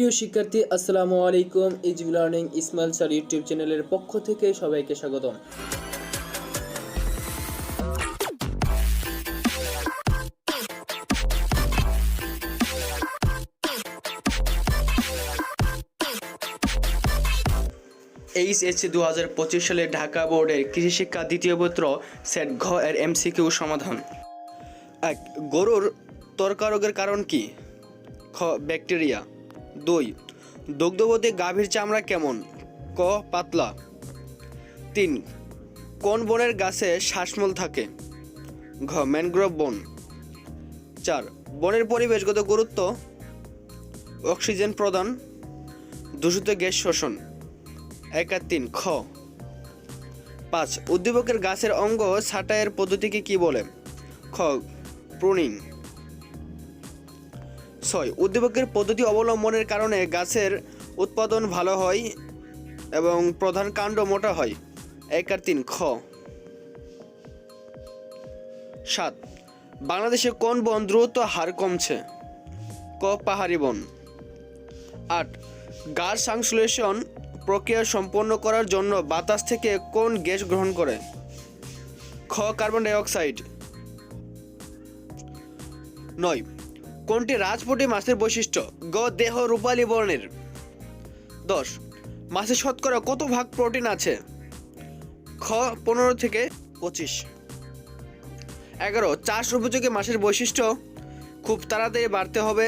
প্রিয় শিক্ষার্থী, আসসালামু আলাইকুম। ইজিবি লার্নিং ইসমাইল স্যার ইউটিউব চ্যানেলের পক্ষ থেকে সবাইকে স্বাগতম। এইচএসসি দু হাজার পঁচিশ সালে ঢাকা বোর্ডের কৃষি শিক্ষা দ্বিতীয় পত্র সেট ঘ এর এমসিকিউ সমাধান। এক, গরুর ত্বকা রোগের কারণ কি? খ, ব্যাকটেরিয়া। দুই, দুগ্ধবতী গাভীর চামড়া কেমন? ক, পাতলা। তিন, কোন বনের গাছে শ্বাসমূল থাকে? ঘ, ম্যানগ্রোভ বন। চার, বনের পরিবেশগত গুরুত্ব? অক্সিজেন প্রদান। দূষিত গ্যাস শোষণ। এক আর তিন, খ। পাঁচ, উদ্দীপকের গাছের অঙ্গ ছাঁটাইয়ের পদ্ধতিকে কি বলে? খ, প্রুনিং। ছয়, উদ্দীপকের পদ্ধতি অবলম্বনের কারণে গাছের উৎপাদন ভালো হয় এবং প্রধান কাণ্ড মোটা হয়। এক আর তিন, খ। সাত, বাংলাদেশে কোন বন দ্রুত হার কমছে? ক, পাহাড়ি বন। আট, গাছ সংশ্লেষণ প্রক্রিয়া সম্পন্ন করার জন্য বাতাস থেকে কোন গ্যাস গ্রহণ করে? খ, কার্বন ডাই অক্সাইড নয় কোনটি রাজপুটি মাছের বৈশিষ্ট্য? গ, দেহ রূপালী বর্ণের। দশ মাছের শতকরা কত ভাগ প্রোটিন আছে? খ, পনেরো থেকে পঁচিশ। এগারো, চাষ উপযোগী মাছের বৈশিষ্ট্য? খুব তাড়াতাড়ি বাড়তে হবে।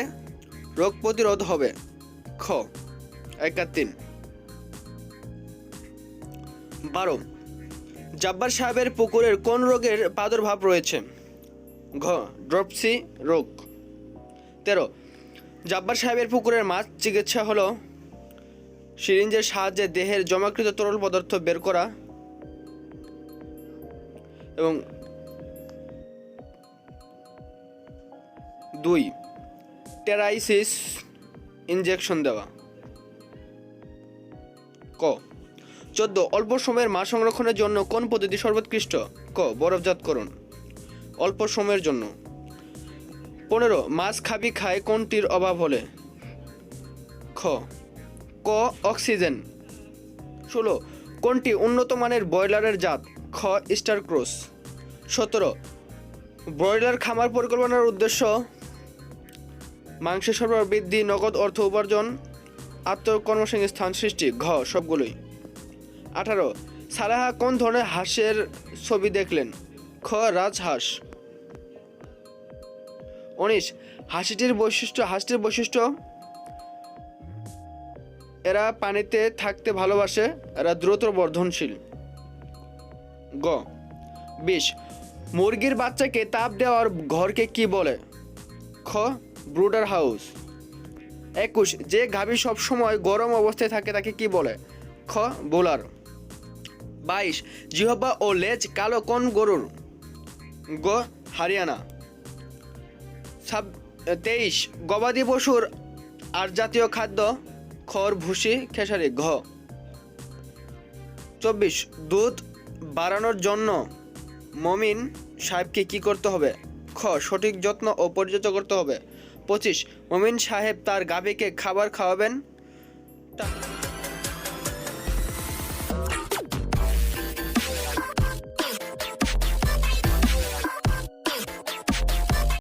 রোগ প্রতিরোধ হবে। খ এক আর তিন। বারো, জাব্বার সাহেবের পুকুরের কোন রোগের প্রাদুর্ভাব রয়েছে? ঘ, ড্রপসি রোগ। তেরো। জাব্বার সাহেবের পুকুরের মাছ চিকিৎসা হলো। সিরিঞ্জের সাহায্যে দেহের জমাকৃত তরল পদার্থ বের করা। এবং দুই, টেরাইসিস ইনজেকশন দেওয়া। ক, চোদ্দ, অল্প সময়ের মাছ সংরক্ষণের জন্য কোন পদ্ধতি সর্বোৎকৃষ্ট? ক বরফজাতকরণ অল্প সময়ের জন্য। পনেরো, মাছ খাবি খায় কোনটির অভাব হলে? খ, ক, অক্সিজেন। ষোলো, কোনটি উন্নত মানের ব্রয়লারের জাত? খ, স্টার ক্রস। সতেরো, ব্রয়লার খামার পরিকল্পনার উদ্দেশ্য? মাংসের সরবরাহ বৃদ্ধি, নগদ অর্থ উপার্জন আত্মকর্মসংস্থান সৃষ্টি, ঘ, সবগুলোই। আঠারো সারাহা কোন ধরনের হাঁসের ছবি দেখলেন? খ, রাজহাঁস। উনিশ হাসিটির বৈশিষ্ট্য হাঁসটির বৈশিষ্ট্য? এরা পানিতে থাকতে ভালোবাসে, এরা দ্রুত বর্ধনশীল। গ বিশ মুরগির বাচ্চাকে তাপ দেওয়ার ঘরকে কি বলে? খ, ব্রুডার হাউস। একুশ, যে গাভী সবসময় গরম অবস্থায় থাকে তাকে কি বলে? খ, বোলার। বাইশ, জিহবা ও লেজ কালো কোন গরুর? গ, হারিয়ানা। ছাব তেইশ, গবাদি পশুর আর জাতীয় খাদ্য, খড়, ভুসি, খেসারি, ঘ। চব্বিশ, দুধ বাড়ানোর জন্য মমিন সাহেবকে কি করতে হবে? খ, সঠিক যত্ন ও পরিচর্যা করতে হবে। পঁচিশ, মমিন সাহেব তার গাভীকে খাবার খাওয়াবেন।